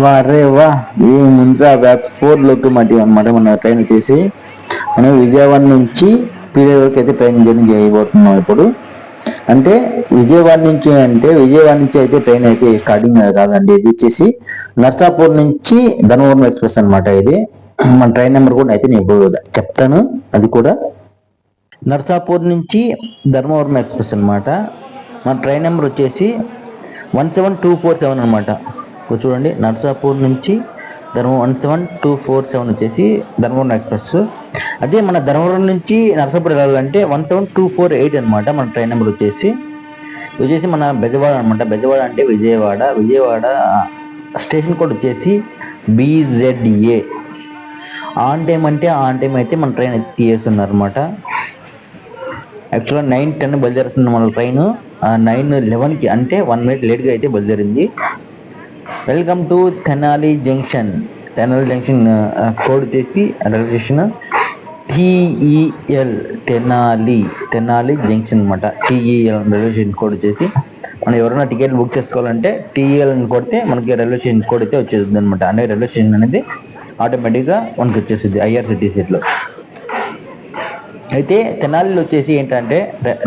వా రే వా. ఈ బ్యాక్ ఫోర్లోకి మాట అనమాట మన ట్రైన్ వచ్చేసి మనం విజయవాడ నుంచి పీడే అయితే ట్రైన్ జర్నీ చేయబోతున్నాం ఇప్పుడు. అంటే విజయవాడ నుంచి అంటే విజయవాడ నుంచి అయితే ట్రైన్ అయితే స్టార్టింగ్ కాదండి. ఇది వచ్చేసి నర్సాపూర్ నుంచి ధనవరం ఎక్స్ప్రెస్ అనమాట ఇది. మన ట్రైన్ నెంబర్ కూడా అయితే నేను ఇప్పుడు చెప్తాను. అది కూడా నర్సాపూర్ నుంచి ధర్మవరం ఎక్స్ప్రెస్ అనమాట మన ట్రైన్ నెంబర్ వచ్చేసి one seven two four seven అనమాట చూడండి. నర్సాపూర్ నుంచి Dharmavaram one seven two four seven వచ్చేసి ధర్మవరం ఎక్స్ప్రెస్. అదే మన ధర్మవరం నుంచి నర్సాపూర్ వెళ్ళాలంటే one seven two four eight అనమాట మన ట్రైన్ నెంబర్ వచ్చేసి. వచ్చేసి మన బెజవాడ అనమాట బెజవాడ అంటే విజయవాడ. విజయవాడ స్టేషన్ కోడ్ వచ్చేసి బీజెడ్ఏ. ఆన్ టైం అంటే ఆన్ టైం అయితే మన ట్రైన్ అయితే తీయేస్తున్నారు అనమాట యాక్చువల్గా నైన్ టెన్ బయలుదేరుతుంది మన ట్రైన్ నైన్ లెవెన్కి అంటే వన్ మినిట్ లేట్గా అయితే బయలుదేరింది. Welcome to Tenali junction Tenali junction code వచ్చేసి railway station TEL Tenali Tenali junction అనమాట టిఈఎల్ రైల్వే స్టేషన్ కోడ్ వచ్చేసి మనం ఎవరైనా టికెట్ బుక్ చేసుకోవాలంటే టీఈఎల్ అని కొడితే మనకి రైల్వే స్టేషన్ కోడ్ అయితే వచ్చేస్తుంది అనమాట అంటే రైల్వే స్టేషన్ అనేది ఆటోమేటిక్గా మనకి వచ్చేస్తుంది ఐఆర్సిటీసీలో అయితే తెనాలిలో వచ్చేసి ఏంటంటే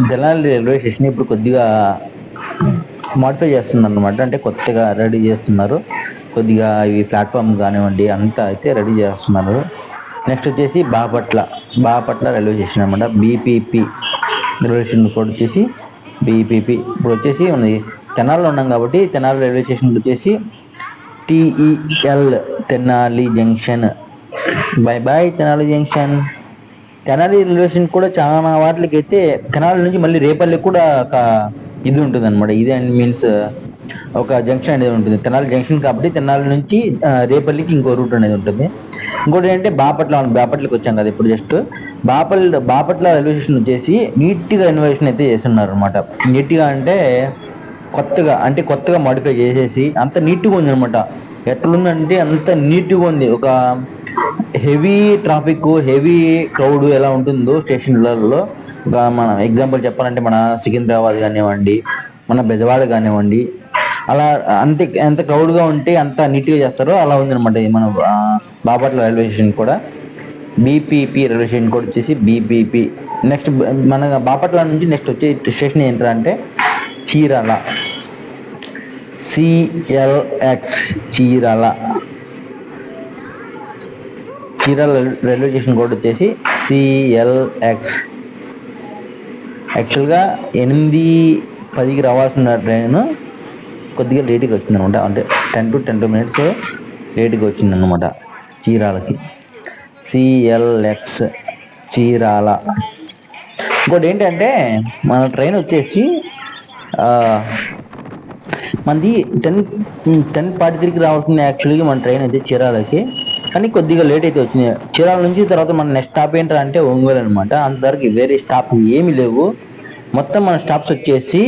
తెనాలి రైల్వే స్టేషన్ ఇప్పుడు కొద్దిగా మాడిఫై చేస్తున్నారు అనమాట అంటే కొత్తగా రెడీ చేస్తున్నారు. కొద్దిగా ఇవి ప్లాట్ఫామ్ కానివ్వండి అంతా అయితే రెడీ చేస్తున్నారు. నెక్స్ట్ వచ్చేసి బాపట్ల. బాపట్ల రైల్వే స్టేషన్ అనమాట బీపీపీ రైల్వే స్టేషన్ కూడా వచ్చేసి బీపీపీ ఇప్పుడు వచ్చేసి ఉంది. తెనాల్లో ఉన్నాం కాబట్టి తెనాలి రైల్వే స్టేషన్ వచ్చేసి TEL Tenali junction bye bye Tenali junction Tenali railway station కూడా చాలా వాటికి అయితే తెనాలి నుంచి మళ్ళీ రేపల్లి కూడా ఒక ఇది ఉంటుంది అనమాట ఇది అండ్ మీన్స్ uh, ఒక జంక్షన్ అనేది ఉంటుంది. తెనాలి జంక్షన్ కాబట్టి తెనాలి నుంచి uh, రేపల్లికి ఇంకో రూట్ అనేది ఉంటుంది. ఇంకోటి ఏంటంటే బాపట్ల బాపట్లకి వచ్చాం కదా ఇప్పుడు just Bapatla Bapatla railway station వచ్చేసి నీట్గా రెనోవేషన్ అయితే చేస్తున్నారు అనమాట నీట్గా అంటే కొత్తగా అంటే కొత్తగా మాడిఫై చేసేసి అంత నీట్గా ఉంది అనమాట ఎట్లుందంటే అంత నీట్గా ఉంది. ఒక హెవీ ట్రాఫిక్ హెవీ క్రౌడ్ ఎలా ఉంటుందో స్టేషన్లలో ఒక మన ఎగ్జాంపుల్ చెప్పాలంటే మన సికింద్రాబాద్ కానివ్వండి మన బెజవాడ కానివ్వండి అలా అంత ఎంత క్రౌడ్గా ఉంటే అంత నీట్గా చేస్తారో అలా ఉందనమాట మన బాపట్ల రైల్వే స్టేషన్ కూడా. బీపీపీ రైల్వే స్టేషన్ కూడా వచ్చేసి బీపీపీ నెక్స్ట్ మన బాపట్ల నుంచి నెక్స్ట్ వచ్చే స్టేషన్ ఏంటంటే Chirala. CLX Chirala. Chirala railway station కూడా వచ్చేసి సిఎల్ఎక్స్ యాక్చువల్గా ఎనిమిది పదికి రావాల్సిన ట్రైన్ కొద్దిగా లేట్గా వచ్చింది అనమాట అంటే ten to ten two minutes లేట్గా వచ్చింది అనమాట చీరాలకి సిఎల్ఎక్స్ చీరాల. ఇంకోటి ఏంటంటే మన ట్రైన్ వచ్చేసి మనది టెన్ టెన్ ఫార్టీ త్రీకి రావాల్సింది యాక్చువల్గా మన ట్రైన్ అయితే చీరాలకి. కానీ కొద్దిగా లేట్ అయితే వచ్చింది. చీరాల నుంచి తర్వాత మన నెక్స్ట్ స్టాప్ ఏంటంటే ఒంగోలు అనమాట. అంతవరకు వేరే స్టాప్ ఏమీ లేవు. మొత్తం మన స్టాప్స్ వచ్చేసి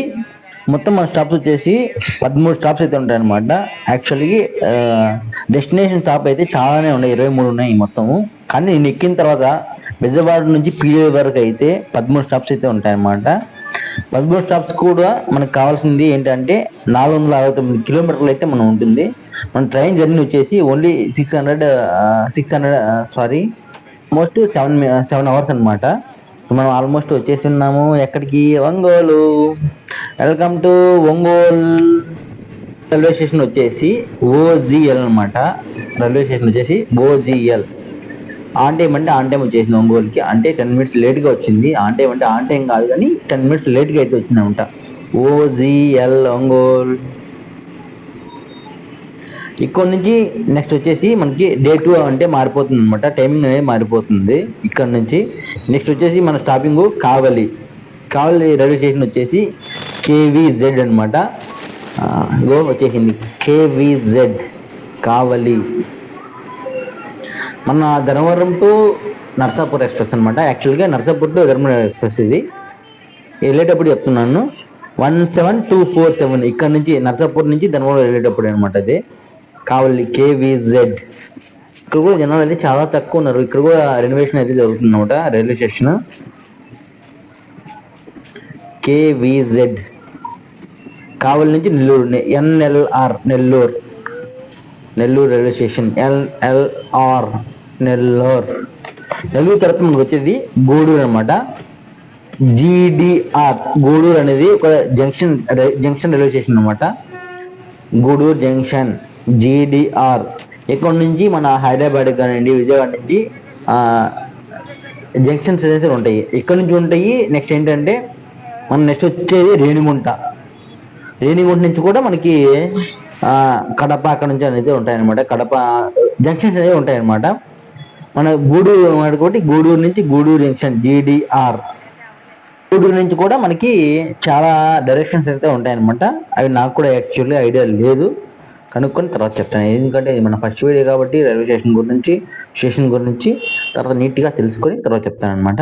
మొత్తం మన స్టాప్స్ వచ్చేసి పదమూడు స్టాప్స్ అయితే ఉంటాయి అనమాట యాక్చువల్లీ డెస్టినేషన్ స్టాప్ అయితే చాలానే ఉన్నాయి. ఇరవై మూడు ఉన్నాయి మొత్తము. కానీ నేను ఎక్కిన తర్వాత విజయవాడ నుంచి పీడే వరకు అయితే పదమూడు స్టాప్స్ అయితే ఉంటాయన్నమాట. పదమూడు స్టాప్స్ కూడా మనకు కావాల్సింది ఏంటంటే నాలుగు వందల అరవై తొమ్మిది కిలోమీటర్లు అయితే మనం ఉంటుంది. మన ట్రైన్ జర్నీ వచ్చేసి only six hundred six hundred sorry most seven seven hours అనమాట మనం ఆల్మోస్ట్ వచ్చేసి ఉన్నాము ఎక్కడికి? Ongole. Welcome to Ongole railway station వచ్చేసి ఓజిఎల్ అనమాట రైల్వే స్టేషన్ వచ్చేసి ఓజిఎల్ ఆన్ టైం అంటే ఆన్ టైం వచ్చేసింది ఒంగోలుకి. అంటే టెన్ మినిట్స్ లేట్గా వచ్చింది. ఆన్ టైం అంటే ఆన్ టైం కాదు కానీ టెన్ మినిట్స్ లేట్గా అయితే వచ్చింది అనమాట ఓజిఎల్ ఒంగోల్. ఇక్కడ నుంచి నెక్స్ట్ వచ్చేసి మనకి డే టూ అంటే మారిపోతుంది అనమాట టైమింగ్ అనేది మారిపోతుంది ఇక్కడ నుంచి. నెక్స్ట్ వచ్చేసి మన stopping Kavali. Kavali railway station వచ్చేసి కేవీజెడ్ అనమాట గో వచ్చేసింది. కేవీజెడ్ కావలి. మన ధర్మవరం టు నర్సాపూర్ ఎక్స్ప్రెస్ అనమాట యాక్చువల్గా నర్సాపూర్ టు ధర్మవరం ఎక్స్ప్రెస్ ఇది. వెళ్ళేటప్పుడు చెప్తున్నాను. One seven two four seven ఇక్కడ నుంచి నర్సాపూర్ నుంచి ధర్మవరం వెళ్ళేటప్పుడు అనమాట అది కావాలి కేవీజెడ్ ఇక్కడ కూడా జనాలు అయితే చాలా తక్కువ ఉన్నారు. ఇక్కడ కూడా రెనోవేషన్ అయితే జరుగుతుంది అనమాట రైల్వే స్టేషన్ కేవీజెడ్ కావలి నుంచి Nellore NLR Nellore. Nellore railway station LLR Nellore. Nellore తర్వాత మనకు వచ్చేది గూడూరు అనమాట జీడిఆర్ గూడూరు అనేది ఒక జంక్షన్ జంక్షన్ రైల్వే స్టేషన్ అనమాట గూడూరు జంక్షన్. జీడిఆర్ ఇక్కడ నుంచి మన హైదరాబాద్ కానివ్వండి విజయవాడ నుంచి జంక్షన్స్ ఏదైతే ఉంటాయి ఇక్కడ నుంచి ఉంటాయి నెక్స్ట్ ఏంటంటే మన నెక్స్ట్ వచ్చేది రేణిగుంట. రేణిగుంట నుంచి కూడా మనకి కడప అక్కడ నుంచి అనేది ఉంటాయన్నమాట. కడప జంక్షన్స్ అనేవి ఉంటాయన్నమాట. మన గూడూరు ఒకటి గూడూరు నుంచి గూడూరు జంక్షన్ జీడిఆర్ గూడూరు నుంచి కూడా మనకి చాలా డైరెక్షన్స్ అయితే ఉంటాయన్నమాట. అవి నాకు కూడా యాక్చువల్లీ ఐడియా లేదు. కనుక్కొని తర్వాత చెప్తాను. ఎందుకంటే మన ఫస్ట్ వీడియో కాబట్టి రైల్వే స్టేషన్ గురించి స్టేషన్ గురించి తర్వాత నీట్గా తెలుసుకొని తర్వాత చెప్తాను అనమాట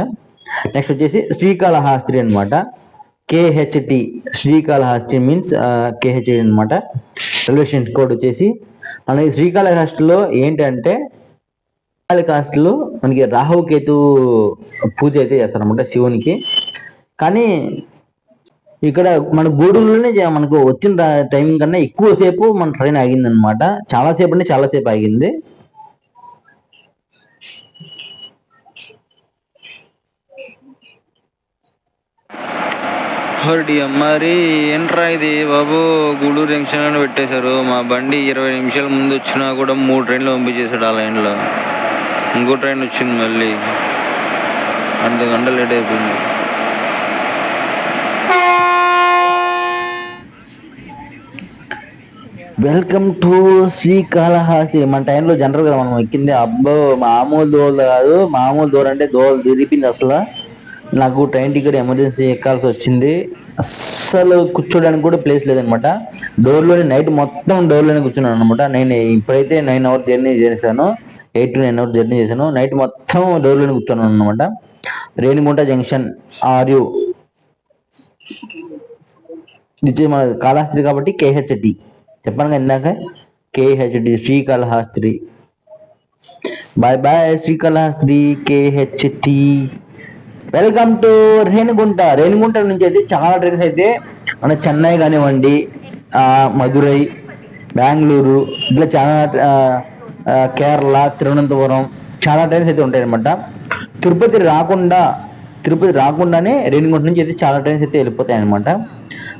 నెక్స్ట్ వచ్చేసి శ్రీకాళహస్తి అనమాట కేహెచ్టి శ్రీకాళహస్తి మీన్స్ కేహెచ్టి అనమాట రైల్వే స్టేషన్ కోడ్ వచ్చేసి అలాగే శ్రీకాళహస్తిలో ఏంటంటే శ్రీకాళహస్తిలో మనకి రాహుకేతు పూజ అయితే చేస్తారనమాట శివునికి. కానీ ఇక్కడ మన గూడూరులోనే మనకు వచ్చిన టైం కన్నా ఎక్కువ సేపు మన ట్రైన్ ఆగింది అనమాట చాలాసేపు అంటే చాలాసేపు ఆగింది. మరి ఏంట్రా ఇది? బాబు గూడూరు జంక్షన్ అని పెట్టేశారు. మా బండి ఇరవై నిమిషాల ముందు వచ్చినా కూడా మూడు ట్రైన్లు పంపించేశాడు ఆ లైన్లో ఇంకో ట్రైన్ వచ్చింది మళ్ళీ. అంత గంట లేట్ అయిపోయింది. Welcome to Srikalahasti. మన టైంలో జనరల్గా మనం ఎక్కింది. అబ్బో మామూలు దోలు కాదు. మామూలు దూరం అంటే దోలు తిరిపింది అసలు. నాకు ట్రైన్ టికెట్ ఎమర్జెన్సీ ఎక్కాల్సి వచ్చింది. అస్సలు కూర్చోడానికి కూడా ప్లేస్ లేదనమాట. డోర్లోనే నైట్ మొత్తం డోర్లోనే కూర్చున్నాను అనమాట. నేను ఇప్పుడైతే నైన్ అవర్స్ జర్నీ చేశాను. Eight to nine hours journey చేశాను. నైట్ మొత్తం డోర్లోనే కూర్చున్నాను అనమాట. Renigunta junction R U. ఇది మన కాళహస్తి కాబట్టి కేహెచ్టి చెప్పాను కదా ఇందాక? KHD Srikalahasti bye bye Srikalahasti KHT. Welcome to Renigunta. Renigunta నుంచి అయితే చాలా ట్రైన్స్ అయితే మన చెన్నై కానివ్వండి మధురై బెంగళూరు ఇట్లా చాలా కేరళ తిరువనంతపురం చాలా ట్రైన్స్ అయితే ఉంటాయన్నమాట. తిరుపతి రాకుండా తిరుపతి రాకుండానే రేణిగుంట నుంచి అయితే చాలా ట్రైన్స్ అయితే వెళ్ళిపోతాయి అనమాట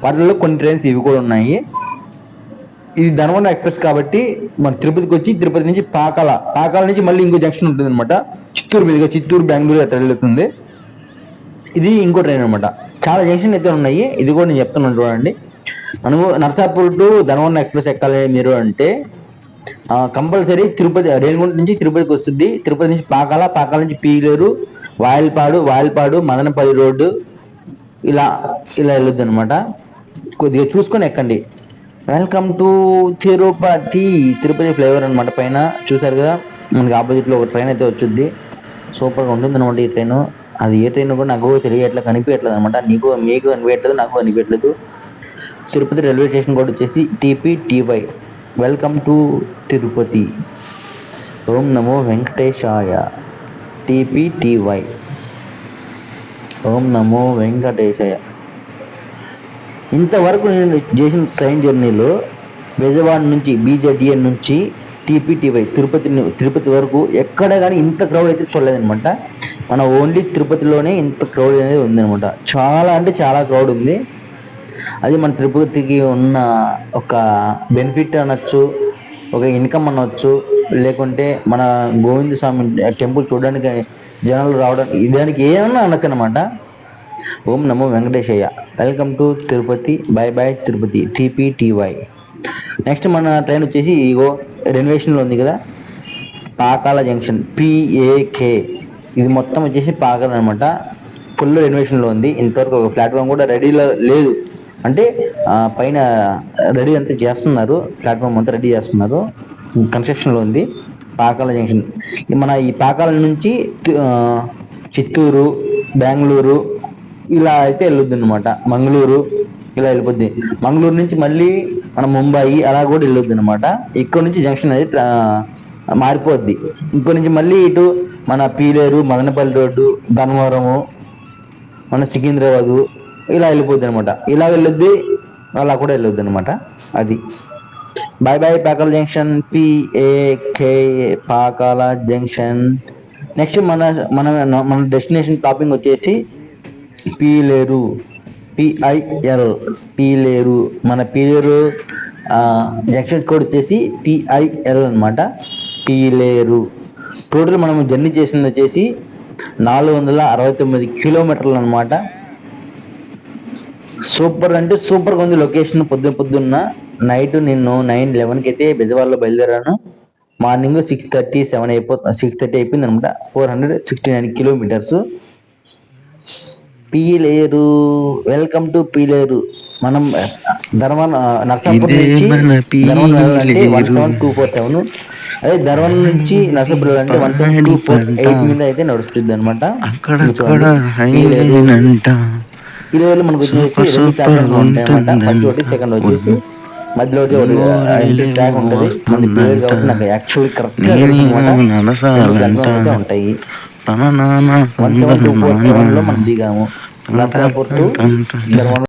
వాటిలో కొన్ని ట్రైన్స్ ఇవి కూడా ఉన్నాయి. ఇది ధనవన ఎక్స్ప్రెస్ కాబట్టి మన తిరుపతికి వచ్చి తిరుపతి నుంచి పాకాల పాకాల నుంచి మళ్ళీ ఇంకో జంక్షన్ ఉంటుంది అనమాట చిత్తూరు మీదుగా చిత్తూరు బెంగళూరు అట్లా వెళ్తుంది. ఇది ఇంకో ట్రైన్ అనమాట చాలా జంక్షన్ అయితే ఉన్నాయి. ఇది కూడా నేను చెప్తున్నాను చూడండి. మనము నర్సాపూర్ టు ధనవన్న ఎక్స్ప్రెస్ ఎక్కాలి మీరు అంటే కంపల్సరీ తిరుపతి రేణిగుంట నుంచి తిరుపతికి వస్తుంది. తిరుపతి నుంచి పాకాల పాకాల నుంచి పీలేరు వాయల్పాడు వాయల్పాడు మదనపల్లి రోడ్డు ఇలా ఇలా వెళ్ళొద్దు అనమాట కొద్దిగా చూసుకొని ఎక్కండి. Welcome to Tirupati Tirupati flavour అనమాట పైన. చూసారు కదా? మనకి ఆపోజిట్లో ఒక ట్రైన్ అయితే వచ్చింది. సూపర్గా ఉంటుంది అనమాట ఈ ట్రైన్ అది ఏ ట్రైన్ కూడా నాకు తెలియట్లా కనిపించట్లేదు అనమాట నీకు మీకు కనిపించట్లేదు నాకు కనిపించట్లేదు. తిరుపతి రైల్వే స్టేషన్ కూడా వచ్చేసి TP TY welcome to Tirupati ఓం నమో వెంకటేశాయ. టీపీ టీవై ఓం నమో వెంకటేశాయ. ఇంతవరకు నేను చేసిన ట్రైన్ జర్నీలో విజయవాడ నుంచి బీజేడిఎన్ నుంచి టీపీటీవై తిరుపతి తిరుపతి వరకు ఎక్కడ కానీ ఇంత క్రౌడ్ అయితే చూడలేదనమాట మన ఓన్లీ తిరుపతిలోనే ఇంత క్రౌడ్ అనేది ఉందనమాట చాలా అంటే చాలా క్రౌడ్ ఉంది. అది మన తిరుపతికి ఉన్న ఒక బెనిఫిట్ అనొచ్చు ఒక ఇన్కమ్ అనొచ్చు లేకుంటే మన గోవింద స్వామి టెంపుల్ చూడడానికి జనాలు రావడానికి దానికి ఏమన్నా అనొచ్చు అనమాట ఓం నమో Venkateshayya. Welcome to Tirupati. Bye bye Tirupati. TPTY next మన ట్రైన్ వచ్చేసి ఇగో రెనోవేషన్లో ఉంది కదా? పాకాల జంక్షన్ పిఏకే ఇది మొత్తం వచ్చేసి పాకాల అనమాట ఫుల్ రెనోవేషన్లో ఉంది. ఇంతవరకు ఒక ప్లాట్ఫామ్ కూడా రెడీలో లేదు. అంటే పైన రెడీ అంతా చేస్తున్నారు. ప్లాట్ఫామ్ అంతా రెడీ చేస్తున్నారు. కన్స్ట్రక్షన్లో ఉంది. పాకాల జంక్షన్ మన ఈ పాకాల నుంచి చిత్తూరు బెంగళూరు ఇలా అయితే వెళ్ళొద్దు అనమాట మంగళూరు ఇలా వెళ్ళిపోద్ది. మంగళూరు నుంచి మళ్ళీ మన ముంబాయి అలా కూడా వెళ్ళొద్దు అనమాట ఇక్కడ నుంచి జంక్షన్ అది మారిపోద్ది. ఇక్కడ నుంచి మళ్ళీ ఇటు మన పీలేరు మదనపల్లి రోడ్డు ధనవరము మన సికింద్రాబాదు ఇలా వెళ్ళిపోద్ది అనమాట ఇలా వెళ్ళొద్ది అలా కూడా వెళ్ళొద్దు అనమాట అది. Bye bye Pakala junction PAK Pakala junction. Next మన మన మన డెస్టినేషన్ టాపింగ్ వచ్చేసి పీలేరు. పిఐఎల్ పీలేరు. మన పీలేరు ఆ, కోడ్ వచ్చేసి పిఐఎల్ అనమాట పీలేరు. టోటల్ మనం జర్నీ చేసింది వచ్చేసి నాలుగు వందల అరవై తొమ్మిది కిలోమీటర్లు అనమాట సూపర్ అంటే సూపర్గా ఉంది లొకేషన్ పొద్దున పొద్దున్న. నైట్ నిన్ను నైన్ లెవెన్కి అయితే బెజవాడలో బయలుదేరాను. మార్నింగ్ సిక్స్ థర్టీ సెవెన్ అయిపో సిక్స్ థర్టీ అయిపోయింది అనమాట four hundred sixty nine kilometres. Piler welcome to Piler మనం ధర్మన్ నర్సాపూర్ ఇదే నుంచి మన ధర్మన్ టూ ఫోర్ సెవెన్. అదే ధర్మన్ నుంచి నర్సాపూర్ వెళ్ళాలంటే one seven two four eight మీద అయితే నడుస్తుంది అనమాట అక్కడక్కడ హైలేనంట పీలేరు మనకు వచ్చేసి సూపర్ రెండు సూపర్ ప్లాట్ఫామ్లు ఉంటాయి అనమాట ఉంటుందంట. ఫస్ట్ ఒకటి సెకండ్ వచ్చేసి మధ్యలో ఉంటుంది. నాకు యాక్చువల్లీ కరెక్ట్. ఉంటాయి. వన్ సెవెన్ టూ ఫోర్ సెవెన్లో మనం దిగాము నర్సాపూర్ టు ధర్మవరం